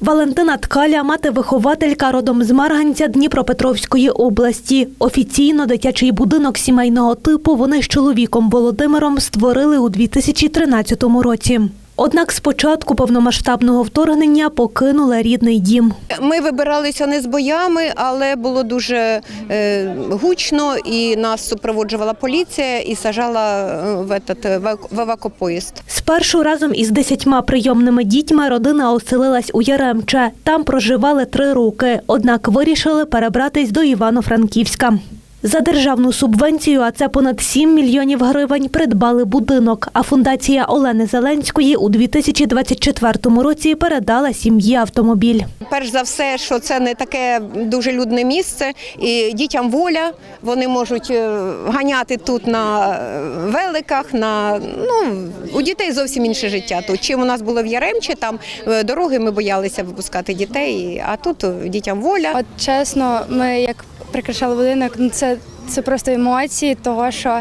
Валентина Ткаля, мати-вихователька родом з Марганця Дніпропетровської області. Офіційно дитячий будинок сімейного типу вони з чоловіком Володимиром створили у 2013 році. Однак з початку повномасштабного вторгнення покинули рідний дім. Ми вибиралися не з боями, але було дуже е, гучно, і нас супроводжувала поліція і сажала е, в, этот, в евакопоїзд. Спершу разом із десятьма прийомними дітьми родина оселилась у Яремче. Там проживали три роки, однак вирішили перебратись до Івано-Франківська. За державну субвенцію, а це понад 7 мільйонів гривень, придбали будинок. А фундація Олени Зеленської у 2024 році передала сім'ї автомобіль. Перш за все, що це не таке дуже людне місце, і дітям воля. Вони можуть е, ганяти тут на е, великах. На ну у дітей зовсім інше життя. Тут чим у нас було в Яремчі, там е, дороги ми боялися випускати дітей. А тут дітям воля. От чесно, ми як прикрашали будинок, ну це, це просто емоції, того що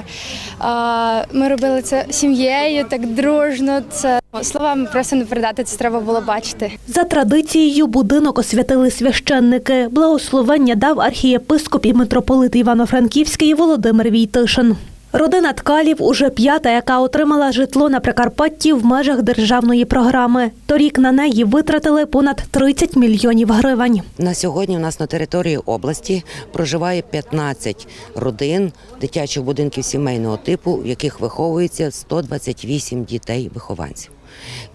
а, ми робили це сім'єю, так дружно. Це словами просто не передати, це треба було бачити. За традицією будинок освятили священники. Благословення дав архієпископ і митрополит Івано-Франківський Володимир Війтишин. Родина Ткалів уже п'ята, яка отримала житло на Прикарпатті в межах державної програми. Торік на неї витратили понад 30 мільйонів гривень. На сьогодні у нас на території області проживає 15 родин дитячих будинків сімейного типу, в яких виховується 128 дітей-вихованців.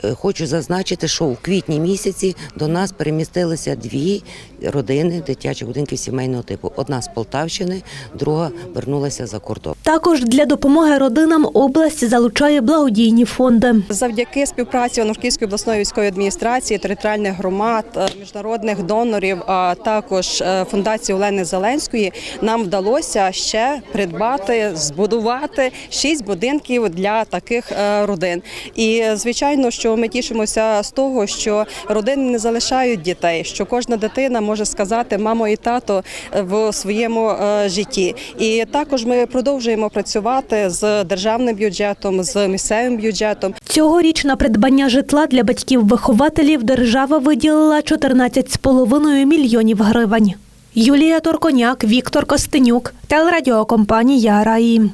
Е, Хочу зазначити, що у квітні місяці до нас перемістилися дві родини дитячих будинків сімейного типу. Одна з Полтавщини, друга вернулася за кордон. Також для допомоги родинам область залучає благодійні фонди. Завдяки співпраці Івано-Франківської обласної військової адміністрації, територіальних громад, е, міжнародних донорів, а також е, фундації Олени Зеленської, нам вдалося ще придбати, збудувати шість будинків для таких родин. І звичайно, що ми тішимося з того, що родини не залишають дітей, що кожна дитина може сказати мамо і тато в своєму е, житті. І також ми продовжуємо працювати з державним бюджетом, з місцевим бюджетом. Цьогоріч на придбання житла для батьків-вихователів держава виділила 14,5 мільйонів гривень. Юлія Торконяк, Віктор Костенюк, телерадіокомпанія Раї.